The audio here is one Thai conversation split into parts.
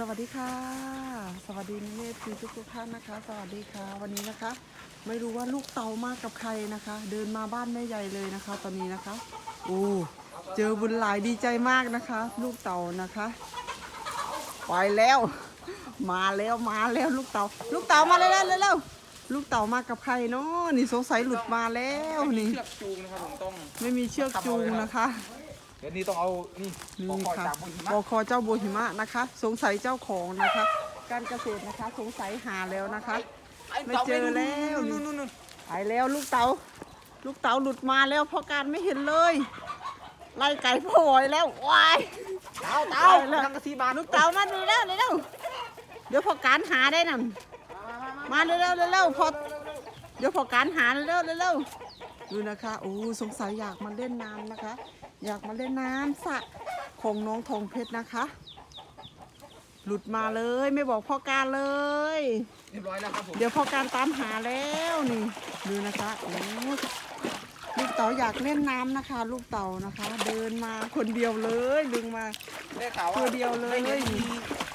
สวัสดีค่ะ สวัสดีเมธทุกทุกๆท่านนะคะ สวัสดีค่ะ วันนี้นะคะ ไม่รู้ว่าลูกเตามากับใครนะคะ เดินมาบ้านแม่ใหญ่เลยนะคะ ตอนนี้นะคะโอ้เจอบุญหลายดีใจมากนะคะ ลูกเตานะคะไปแล้ว มาแล้วมาแล้วลูกเตาลูกเตามาแล้วเร็วๆลูกเตามากับใครเนาะนี่สงสัยหลุดมาแล้วนี่เชือกจูงนะครับผมต้องไม่มีเชือกจูงนะคะ เดี๋ยวนี้ต้องเอานี่นี่ปอกคอค่ะจากบนหิบมะอคอเจ้าโบหิมะนะคะ สงสัยเจ้าของนะคะ การเกษตรนะคะ สงสัยหาแล้วนะคะ ไม่เจอแล้วนี่นู่นนู่นไปแล้วลูกเต๋าลูกเต๋าหลุดมาแล้วเพราะการไม่เห็นเลย ไล่ไก่พ่อหอยแล้ววาย เต่าเต่าไปแล้วทางกระสีบานลูกเต๋ามาดูแล้วเร็วเดี๋ยวพอการหาได้น่ะมาเร็วเร็วเร็วพอเดี๋ยวพอการหาเร็วเร็วเร็วดูนะคะโอ้สงสัยอยากมาเล่นน้ำนะคะ อยากมาเล่นน้ำสระของน้องทองเพชรนะคะ หลุดมาเลยไม่บอกพ่อการเลย เรียบร้อยแล้วครับผมเดี๋ยวพ่อการตามหาแล้วนี่ดูนะคะโอ้ลูกเต๋าอยากเล่นน้ำนะคะ ลูกเต๋านะคะ เดินมาคนเดียวเลยดึงมา ได้ข่าวว่าตัวเดียวเลยได้ห็น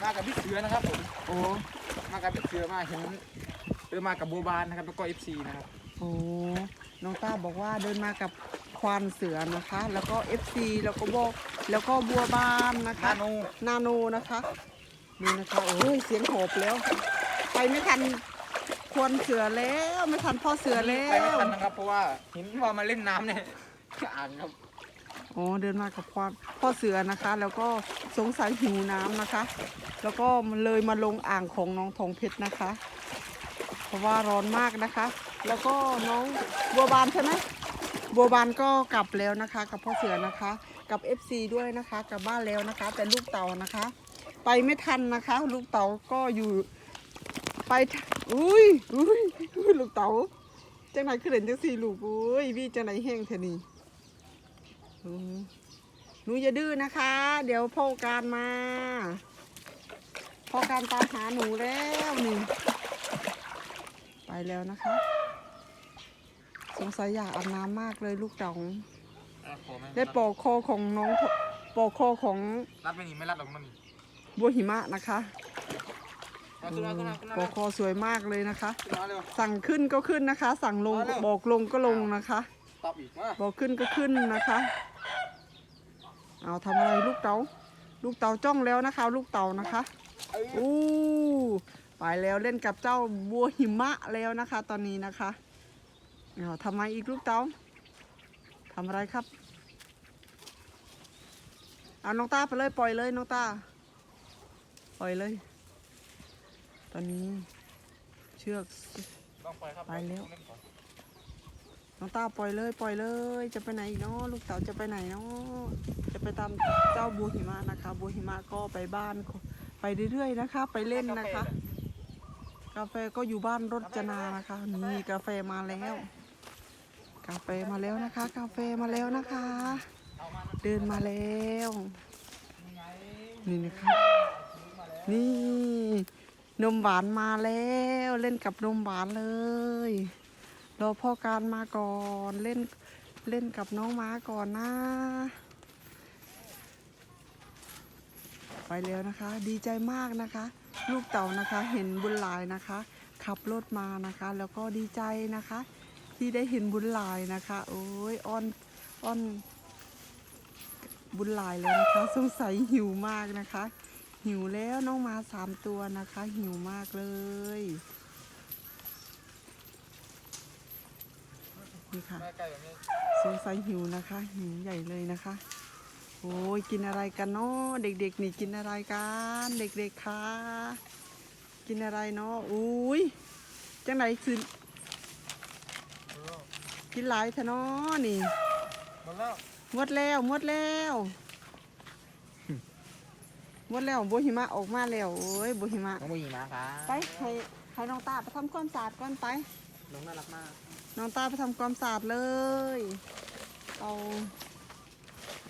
มากับพี่เสือนะครับผมโอ้มากับพี่เสือมาเห็นเดินมากับโบบานนะครับแล้วก็เอฟซีนะครับโอ้น้องต้าบอกว่าเดินมากับ ควานเสือนะคะ แล้วก็ FC แล้วก็บอกแล้วก็บัวบานนะคะ นาโน นาโนนะคะนี่นะคะโอ้ยเสียงโหบแล้ว ไปไม่ทันควรเสือแล้วไม่ทันพ่อเสือแล้ไปไม่วทันนะครับ เพราะว่าเห็นว่ามาเล่นน้ำเนี่ยอ่านครับอ๋อเดินมากับควานพ่อเสือนะคะ แล้วก็สงสัยหิวน้ำนะคะ แล้วก็เลยมาลงอ่างของน้องทองเพชรนะคะ เพราะว่าร้อนมากนะคะ แล้วก็น้องบัวบานใช่ไหม บัวบานก็กลับแล้วนะคะ กับพ่อเสือนะคะ กับ FC ด้วยนะคะกลับบ้านแล้วนะคะ แต่ลูกเต่านะคะ ไปไม่ทันนะคะ ลูกเต่าก็อยู่ ไปอุ้ยอุ้ยลูกเต่าจังไหนคือเห็นจังสี่ลูกอุ้ยพี่จังไหนแห้งเทนีหนูอย่าดื้อนะคะ เดี๋ยวพ่อการมาพ่อการตามหาหนูแล้วนี่ไปแล้วนะคะ งสัยอยากอาบน้ำมากเลยลูกเต่าได้ปอกคอของน้องปอกคอของรัดไม่หนีไม่รัดหรอกมันบัวหิมะนะคะเอาขึ้นมาขึ้นมาขึ้นมาปอกคอสวยมากเลยนะคะขึ้นมาเร็วสั่งขึ้นก็ขึ้นนะคะ สั่งลงมาเร็วบอกลงก็ลงนะคะตอบอีกมาบอกขึ้นก็ขึ้นนะคะเอาทำอะไรลูกเต๋าลูกเต๋าจ้องแล้วนะคะ ลูกเต๋านะคะเอ้ยอู้ไปแล้วเล่นกับเจ้าบัวหิมะแล้วนะคะ ตอนนี้นะคะ เอาทำไมอีกลูกเต๋าทำอะไรครับเอาน้องตาไปเลยปล่อยเลยน้องตาปล่อยเลย ตอนนี้เชือกต้องไปครับไปแล้วน้องตาปล่อยเลย ปล่อยเลย จะไปไหนอีกเนาะลูกเต๋าจะไปไหนเนาะจะไปตามเจ้าบัวหิมะนะคะบัวหิมะก็ไปบ้านไปเรื่อยๆนะคะ ไปเล่นนะคะ กาแฟก็อยู่บ้านรจนานะคะนี่กาแฟมาแล้ว กาแฟมาแล้วนะคะ กาแฟมาแล้วนะคะ เดินมาแล้ว นี่นะคะนี่นมหวานมาแล้วเล่นกับนมหวานเลยรอพ่อการมาก่อนเล่นเล่นกับน้องม้าก่อนนะไปแล้วนะคะ ดีใจมากนะคะ ลูกเต่านะคะเห็นบุญหลายนะคะ ขับรถมานะคะ แล้วก็ดีใจนะคะ ที่ได้เห็นบุญลายนะคะ โอ้ยอ้อนอ้อนบุญลายแล้วนะคะ สงสัยหิวมากนะคะ หิวแล้วน้องมาสามตัวนะคะ หิวมากเลยนี่ค่ะสงสัยหิวนะคะ หิวใหญ่เลยนะคะ โอ้ยกินอะไรกันเนาะเด็กๆนี่กินอะไรกัน เด็กๆคะกินอะไรเนาะอุ้ยจังไหนคือ กินหลายเถอะเนาะนี่หมดแล้วหมดแล้วหมดแล้วหมดแล้วบัวหิมะออกมาแล้วโอ้ยบัวหิมะน้องผู้หญิงมาครับไปให้ให้น้องตาไปทำความสะอาดก่อนไป น้องน่ารักมาก น้องตาไปทำความสะอาดเลย เอา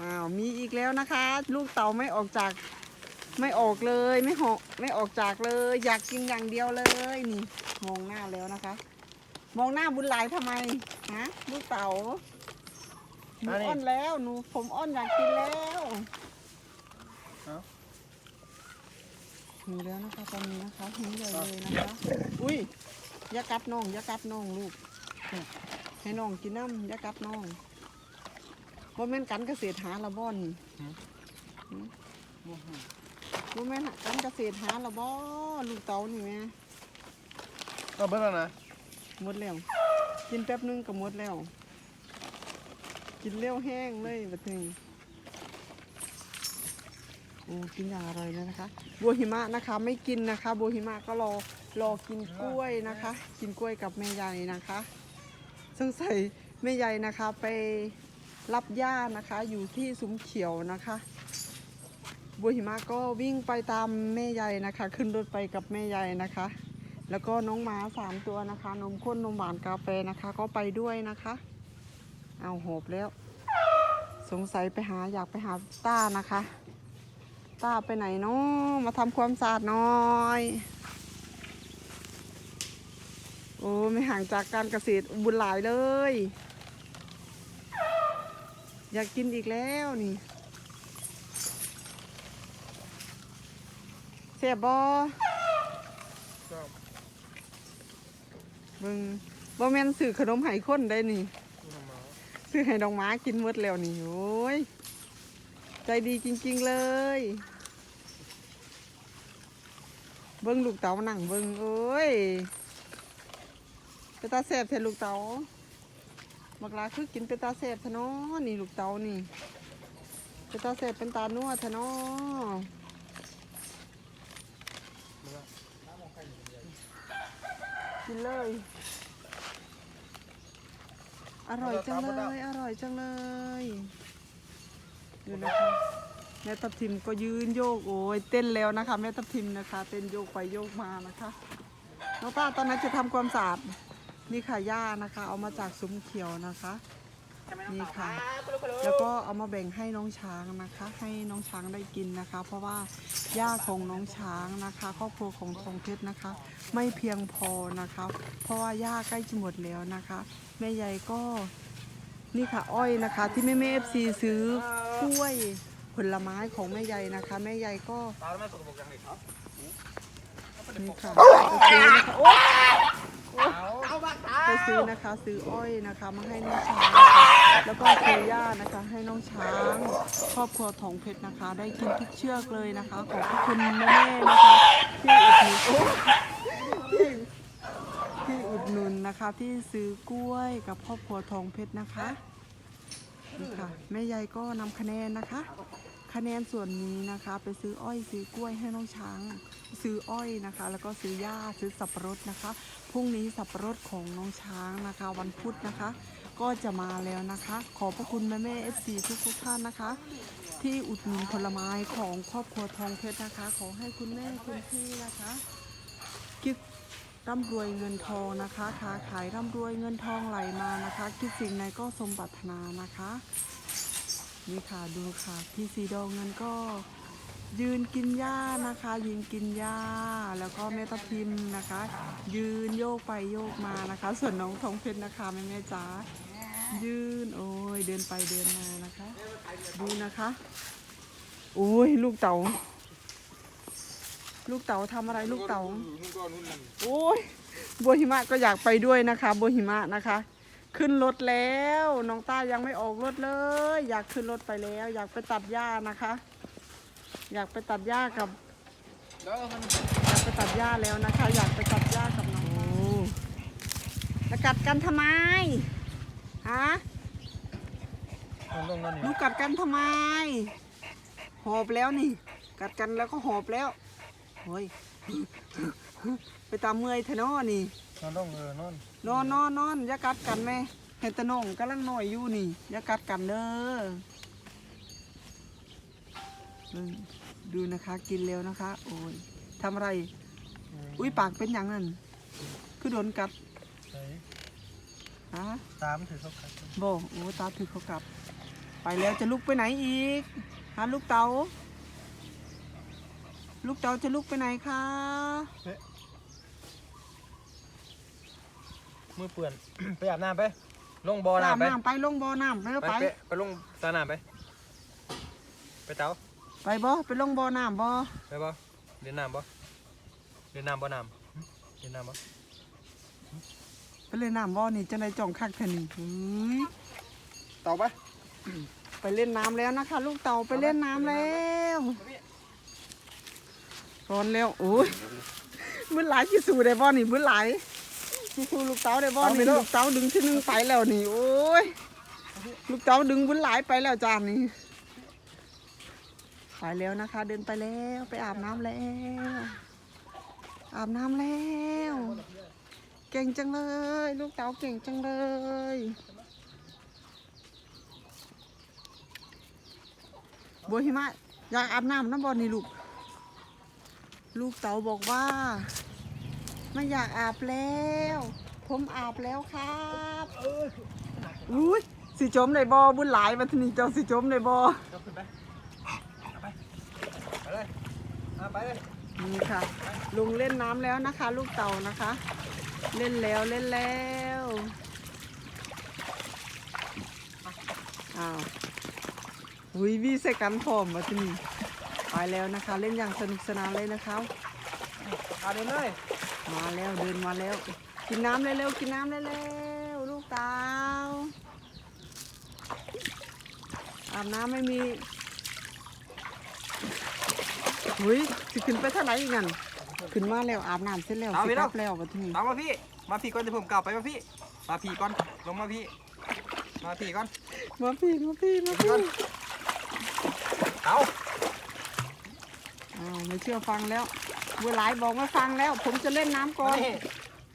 อ้าวมีอีกแล้วนะคะ ลูกเต่าไม่ออกจากไม่ออกเลยไม่หอกไม่ออกจากเลย อยากกินอย่างเดียวเลยนี่มองหน้าแล้วนะคะ มองหน้าบุญหลายทำไมฮะลูกเต่าหนูอ้อนแล้วหนูผมอ้อนอยากกินแล้วหิวแล้วนะคะตอนนี้นะคะหิวใหญ่เลยนะคะอุ้ยอย่ากัดน้องอย่ากัดน้องลูกให้น้องกินน้ำอย่ากัดน้องบ่แม่นกันเกษตรหาละบ่อนบ่แม่นกันเกษตรหาละบ่ลูกเต๋านี่แม่ เอาเบิ่งแล้วนะ หมดแล้ว กินแป๊บนึงก็หมดแล้ว กินเร็วแห้งเลยบัดนี้โอ้กินอย่างอร่อยเลยนะคะบัวหิมะนะคะไม่กินนะคะบัวหิมะก็รอรอกินกล้วยนะคะ กินกล้วยกับแม่ใหญ่นะคะสงสัยแม่ใหญ่นะคะไปรับหญ้านะคะอยู่ที่ซุ้มเขียวนะคะบัวหิมะก็วิ่งไปตามแม่ใหญ่นะคะ ขึ้นรถไปกับแม่ใหญ่นะคะ แล้วก็น้องหมาสามตัวนะคะ นมข้นนมหวานกาแฟนะคะ ก็ไปด้วยนะคะ เอาหอบแล้ว สงสัยไปหาอยากไปหาต้านะคะ ต้าไปไหนเนาะมาทำความสะอาดหน่อยโอ้ไม่ห่างจากการเกษตรบุญหลายเลย อยากกินอีกแล้วนี่เสียบอ ชอบ เบิ่งบ่แม่นซื้อขนมไห้นได้นี่นี่หมาซื้อให้ดองหม้ากินหมดแล้วนี่โอ้ย ใจดีจริง ๆเลย เบิ่งลูกเต๋าหนังเบิ่งโอ้ยเป็นตาแสบแทนลูกเต๋าบักลาคือกินเป็นตาแสบแทนอนี่ลูกเต๋านี่เป็นตาแสบเป็นตานัวแทนอ กินเลย อร่อยจังเลย อร่อยจังเลย ดูนะคะแม่ทับทิมก็ยืนโยกโอ้ยเต้นแล้วนะคะแม่ทับทิมนะคะ เต้นโยกไปโยกมานะคะน้องป้าตอนนั้นจะทำความสะอาดนี่ค่ะหญ้านะคะ เอามาจากซุ้มเขียวนะคะ นี่ค่ะ แล้วก็เอามาแบ่งให้น้องช้างนะคะ ให้น้องช้างได้กินนะคะ เพราะว่าหญ้าของน้องช้างนะคะ ครอบครัวของทองเพชรนะคะ ไม่เพียงพอนะคะ เพราะว่าหญ้าใกล้จะหมดแล้วนะคะ แม่ใหญ่ก็นี่ค่ะอ้อยนะคะที่แม่แม่เอฟซีซื้อกล้วยผลไม้ของแม่ใหญ่นะคะ แม่ใหญ่ก็ตาแล้วไม่สกปรกยังเลยครับนี่ค่ะไปซื้อนะคะโอ๊ยเอาบ้าตาไปซื้อนะคะ ซื้ออ้อยนะคะ มาให้น้องช้างนะคะ แล้วก็ซื้อหญ้านะคะ ให้น้องช้าง ครอบครัวทองเพชรนะคะ ได้กินทุกเชือกเลยนะคะ ขอบคุณแม่ๆนะคะที่อุดหนุนโอ๊ยที่ที่อุดหนุนนะคะ ที่ซื้อกล้วยกับครอบครัวทองเพชรนะคะนี่ค่ะแม่ยายก็นำคะแนนนะคะ คะแนนส่วนนี้นะคะ ไปซื้ออ้อยซื้อกล้วยให้น้องช้าง ซื้ออ้อยนะคะ แล้วก็ซื้อหญ้าซื้อสับปะรดนะคะพรุ่งนี้สับปะรดของน้องช้างนะคะ วันพุธนะคะ ก็จะมาแล้วนะคะ ขอบพระคุณแม่แม่เอฟซีทุกทุกๆท่านนะคะ ที่อุดหนุนผลไม้ของครอบครัวทองเพชรนะคะ ขอให้คุณแม่คุณพี่นะคะคิดร่ำรวยเงินทองนะคะค้าขายร่ำรวยเงินทองไหลมานะคะ คิดสิ่งใดก็สมปรารถนานะคะ นี่ค่ะดูค่ะพี่สีดองเงินก็ ยืนกินหญ้านะคะ ยืนกินหญ้าแล้วก็แม่ตะพิมพ์นะคะ ยืนโยกไปโยกมานะคะ ส่วนน้องทองเพชรนะคะแม่แม่จ๋ายืนโอ้ยเดินไปเดินมานะคะ ดูนะคะโอ้ยลูกเต๋าลูกเต๋าทำอะไรลูกเต๋าโอ้ยบัวหิมะก็อยากไปด้วยนะคะบัวหิมะนะคะ ขึ้นรถแล้วน้องต้ายังไม่ออกรถเลย อยากขึ้นรถไปแล้ว อยากไปตัดหญ้านะคะ อยากไปตัดหญ้ากับแล้วมันอยากไปตัดหญ้าแล้วนะคะ อยากไปตัดหญ้ากับน้องโอ้จะกัดกันทำไมฮะมันต้องนั่นหนูนี่กัดกันทำไม หอบแล้วนี่ กัดกันแล้วก็หอบแล้วโอ้ยไปตามเมื่อยเถอะเนาะนี่มันต้องเออนอนนอนนอนนอนอย่ากัดกันแม่เห็นแตะนองกำลังน้อยอยู่นี่อย่ากัดกันเด้อเบิ่ง ดูนะคะกินแล้วนะคะ โอ้ยทำอะไร อุ้ยปากเป็นอย่างนั้น คือโดนกัดใส่ฮะตามถือเขาขัดโบโอ้ตาถึกเขากลับ ไปแล้วจะลุกไปไหนอีกฮะลูกเต๋าลูกเต๋าจะลุกไปไหนคะมือเปื่อน ไปอาบน้ำไป ลงบ่ออาบน้ำไปน้ำไปลงบ่อน้ำไปแล้วไปไปไปไปลงสระน้ำไป ไปเต๋า ไปบ่ไปลงบ่อน้ำบ่ไปบ่เล่นน้ำบ่เล่นน้ำบ่น้ำหึเล่นน้ำบ่ไปเล่นน้ำบ่อนี่จะได้จ่องคักแค่นี้เฮ้ยต่อไปไปเล่นน้ำแล้วนะคะ ลูกเต่าไปเล่นน้ำแล้วร้อนแล้วโอ้ยมือหลายกี่สูได้บ่อนี่มือหลายกี่สูลูกเต่าได้บ่อนี่ลูกเต่าดึงที่หนึงไปแล้วนี่โอ้ยลูกเต่าดึงมือหลายไปแล้วจานนี่ ไปแล้วนะคะ เดินไปแล้วไปอาบน้ำแล้ว อาบน้ำแล้ว เก่งจังเลย ลูกเต๋าเก่งจังเลยบัวหิมะอยากอาบน้ำน้ำบอลนี่ลูก ลูกเต๋าบอกว่า ไม่อยากอาบแล้ว ผมอาบแล้วครับอุ้ยสิจมในบอบุญหลายวันนี้เจ้าสิจมในบอ ยกขึ้นไปเอาไปไปเลยเอา ไปเลยนี่ค่ะ ลุงเล่นน้ำแล้วนะคะ ลูกเต่านะคะ เล่นแล้วเล่นแล้วอ้าววิวีใส่กันพร้อมมาที่นี่ไปแล้วนะคะ เล่นอย่างสนุกสนานเลยนะคะเอาเดินเลย มาแล้วเดินมาแล้ว กินน้ำเร็วๆกินน้ำเร็วๆลูกเต่าอาบน้ำไม่มี หุยสิขึ้นไปเท่าไหร่อีกนั่นขึ้นมาแล้วอาบน้ำเสร็จแล้วสิกลับแล้วมาที่นี่เอามาพี่ มาพี่ก่อนจะผมกลับไปมาพี่ มาพี่ก่อน ลงมาพี่ มาพี่ก่อน มาพี่มาพี่มาพี่เอาอ้าวไม่เชื่อฟังแล้วเวลายบอกไม่ฟังแล้ว ผมจะเล่นน้ำก่อน นี่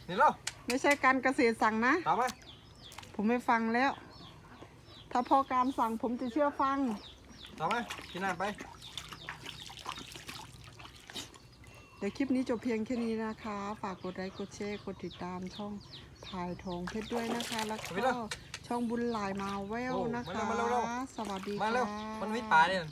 นี่เนาะไม่ใช่การเกษตรสั่งนะ ตามมาผมไม่ฟังแล้ว ถ้าพอการสั่งผมจะเชื่อฟัง ตามมากินน้ำไป เดี๋ยวคลิปนี้จบเพียงแค่นี้นะคะ ฝากกดไลค์กดแชร์กดติดตามช่องพายทองเพชรด้วยนะคะ แล้วก็ช่องบุญหลายมาแววนะคะ สวัสดีมาเร็วค่ะ มันวิทย์ป่าเนี่ย